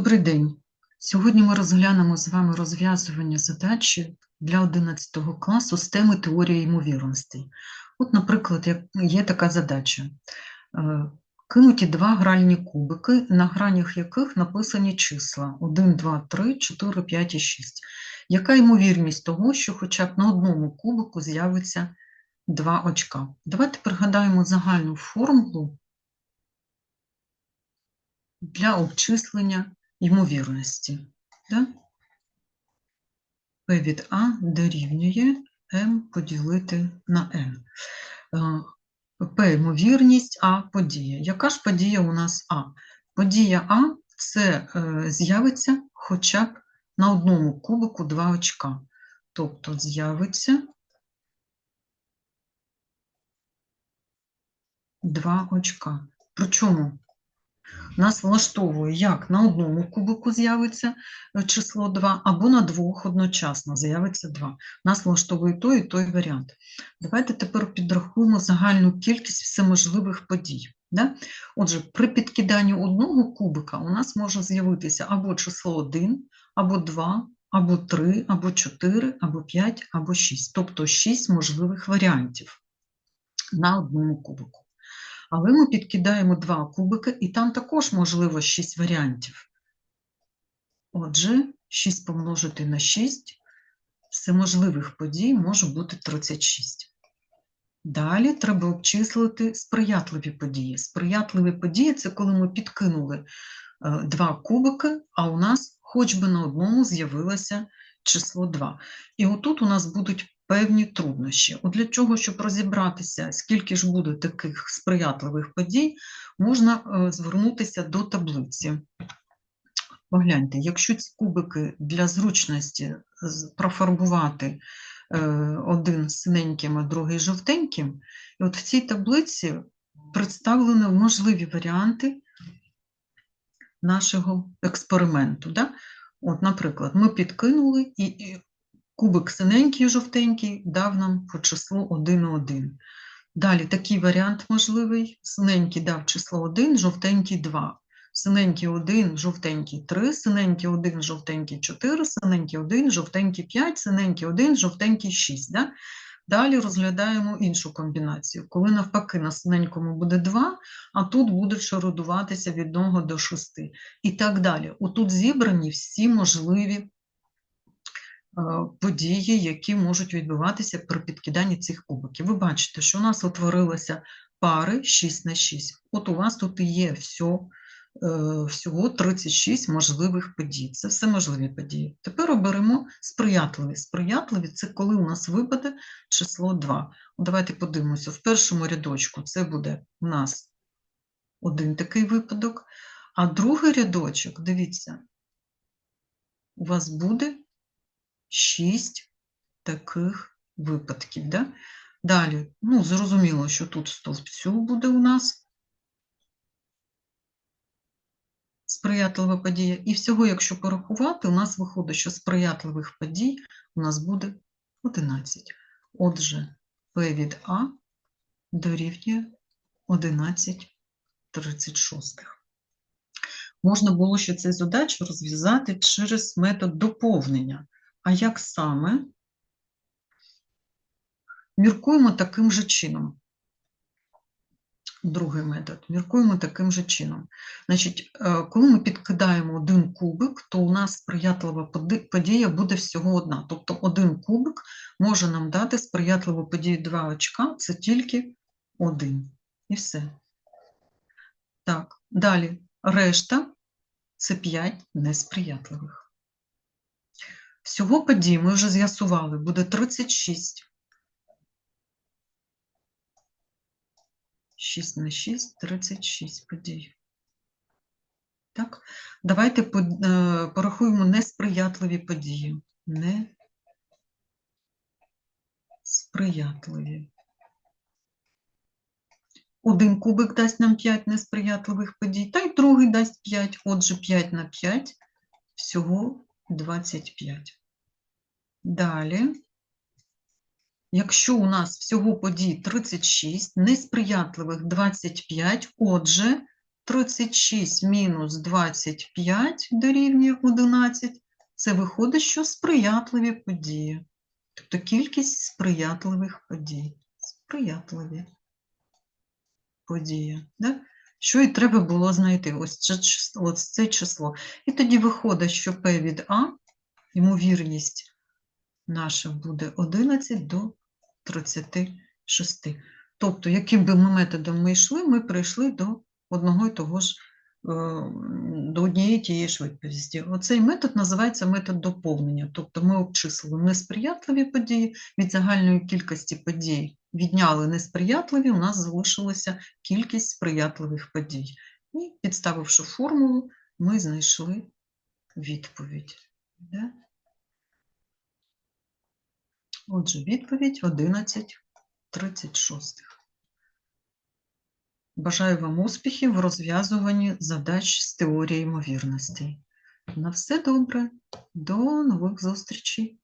Добрий день. Сьогодні ми розглянемо з вами розв'язування задачі для 11 класу з теми теорія ймовірностей. От, наприклад, є така задача. Е, Кинуті два гральні кубики, на гранях яких написані числа 1, 2, 3, 4, 5 і 6. Яка ймовірність того, що хоча б на одному кубику з'явиться два очка? Давайте пригадаємо загальну формулу для обчислення ймовірності. Да? P від А дорівнює m поділити на n. Е, P – ймовірність, А – подія. Яка ж подія у нас А? Подія А – це е, з'явиться хоча б на одному кубику два очка. Тобто з'явиться два очка. Причому нас влаштовує, як на одному кубику з'явиться е, число 2, або на двох одночасно з'явиться 2. Нас влаштовує той і той варіант. Давайте тепер підрахуємо загальну кількість всеможливих подій. Да? Отже, при підкиданні одного кубика у нас може з'явитися або число 1, або 2, або 3, або 4, або 5, або 6. Тобто 6 можливих варіантів на одному кубику. Але ми підкидаємо два кубики, і там також можливо 6 варіантів. Отже, 6 помножити на 6 всеможливих подій може бути 36. Далі треба обчислити сприятливі події. Сприятливі події це коли ми підкинули е, два кубики, а у нас хоч би на одному з'явилося число 2. І отут у нас будуть певні труднощі. От Для чого, щоб розібратися, скільки ж буде таких сприятливих подій, можна е, звернутися до таблиці. Погляньте, якщо ці кубики для зручності профарбувати е, один синеньким, а другий жовтеньким, і от в цій таблиці представлені можливі варіанти нашого експерименту. Да? От, Наприклад, ми підкинули і Кубик синенький, жовтенький дав нам по числу 1 1. Далі такий варіант можливий. Синенький дав число 1, жовтенький 2. Синенький 1, жовтенький 3, синенький 1, жовтенький 4, синенький 1, жовтенький 5, синенький 1, жовтенький 6. Да? Далі розглядаємо іншу комбінацію. Коли навпаки на синенькому буде 2, а тут буде шародуватися від 1 до 6. І так далі. Отут зібрані всі можливі події, які можуть відбуватися при підкиданні цих кубиків. Ви бачите, що у нас утворилися пари 6 на 6. От у вас тут і є все, е, всього 36 можливих подій. Це все можливі події. Тепер оберемо сприятливі. Сприятливі це коли у нас випаде число 2. Давайте подивимося, в першому рядочку це буде у нас один такий випадок, а другий рядочок, дивіться, у вас буде шість таких випадків. Да? Далі, ну, зрозуміло, що тут стовпцю буде у нас сприятлива подія. І всього, якщо порахувати, у нас виходить, що сприятливих подій у нас буде 11. Отже, P від А дорівнює 11 36. Можна було ще цю задачу розв'язати через метод доповнення. А як саме? Міркуємо таким же чином. Другий метод. Міркуємо таким же чином. Значить, е, коли ми підкидаємо один кубик, то у нас сприятлива подія буде всього одна. Тобто один кубик може нам дати сприятливу подію 2 очка, це тільки один. І все. Так, далі решта це 5 несприятливих. Всього подій ми вже з'ясували, буде 36. 6 на 6, 36 подій. Так, давайте е, порахуємо несприятливі події. Несприятливі. Один кубик дасть нам 5 несприятливих подій, та й другий дасть 5, отже, 5 на 5, всього 25. Далі, якщо у нас всього подій 36, несприятливих 25, отже, 36 мінус 25 дорівнює 11. Це виходить, що сприятливі події. Тобто кількість сприятливих подій. Сприятливі події. Да? Що і треба було знайти? Ось це, ось це число. І тоді виходить, що P від А, ймовірність наша буде 11 до 36. Тобто, яким би ми методом ми йшли, ми прийшли до одного і того ж, е, до однієї тієї ж відповісті. Оцей метод називається метод доповнення. Тобто ми обчислили несприятливі події від загальної кількості подій. Відняли несприятливі, у нас залишилася кількість сприятливих подій. І підставивши формулу, ми знайшли відповідь. Да? Отже, відповідь 11.36. Бажаю вам успіхів в розв'язуванні задач з теорії ймовірностей. На все добре, до нових зустрічей!